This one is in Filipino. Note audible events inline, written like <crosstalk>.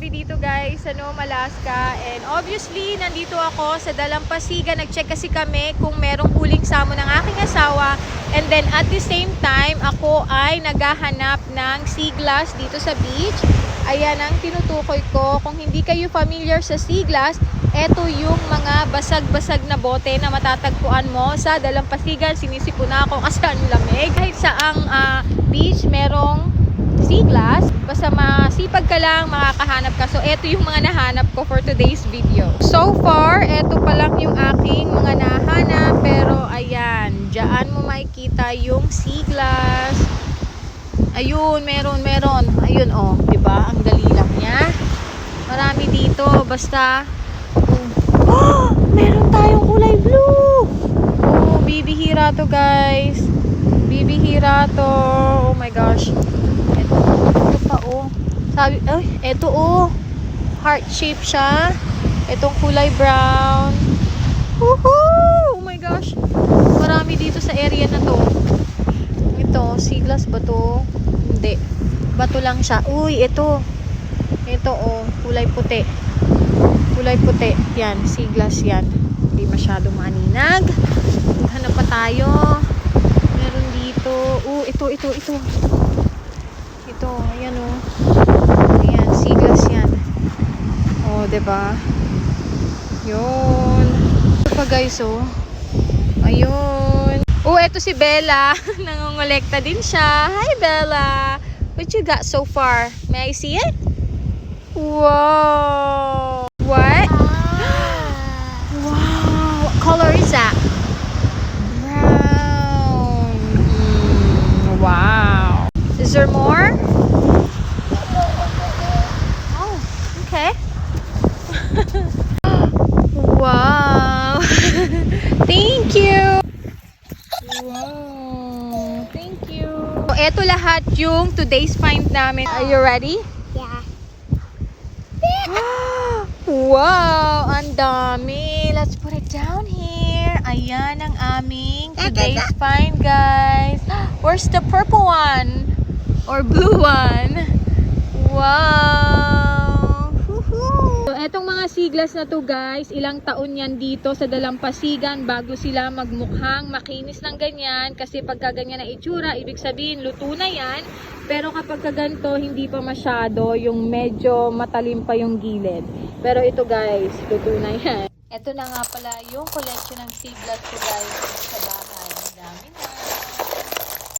kami dito guys sa Nome, Alaska. And obviously, nandito ako sa Dalampasigan. Nag-check kasi kami kung merong huling samo ng aking asawa. And then at the same time, ako ay naghahanap ng sea glass dito sa beach. Ayan ang tinutukoy ko. Kung hindi kayo familiar sa sea glass, eto yung mga basag-basag na bote na matatagpuan mo sa Dalampasigan. Sinisipo na ako kasi ang <laughs> lamig. Kahit saang ah, beach, merong sea glass. Basta masipag ka lang, makakahanap ka. So, eto yung mga nahanap ko for today's video. So far, eto pa lang yung aking mga nahanap. Pero, ayan, dyan mo makikita yung sea glass. Ayun, meron, meron. Ayun, oh, di ba? Ang dali lang niya. Marami dito. Basta, oh, <gasps> meron tayong kulay blue. Oh, bibihira to, guys. Bibihira to. Oh my gosh. Oh. Sabi, ay, ito, oh. Heart shape siya. Itong kulay brown. Woohoo! Oh my gosh. Marami dito sa area na to. Ito, siglas ba to? Hindi. Bato lang siya. Uy, ito. Ito, oh. Kulay puti. Kulay puti. Yan, siglas yan. Hindi masyado maaninag. Maghanap pa tayo. Meron dito. Uh, ito, ito, ito. Ito, ayan oh. Ayan, siglas yan. Ba? Yun. Ito pa guys, oh. Ayun. Oh, eto si Bella. <laughs> Nangongolekta din siya. Hi, Bella. What you got so far? May I see it? Wow. What? <gasps> Wow. What color is that? Brown. Mm, wow. Is there more? Oh, okay. wow. Thank you. Wow. Thank you. So, eto lahat yung today's find namin. Are you ready? Yeah. <gasps> wow! Ang dami! Let's put it down here. Ayan ang aming today's find, guys. <gasps> Where's the purple one? Or blue one? Wow! Woohoo! So, etong mga siglas na to, guys, ilang taon yan dito sa Dalampasigan bago sila magmukhang makinis ng ganyan. Kasi pagka ganyan na itsura, ibig sabihin, luto na yan. Pero kapag ka ganito, hindi pa masyado, yung medyo matalim pa yung gilid. Pero ito guys, luto na yan. Ito na nga pala yung collection ng seedlot ko guys sa bahay.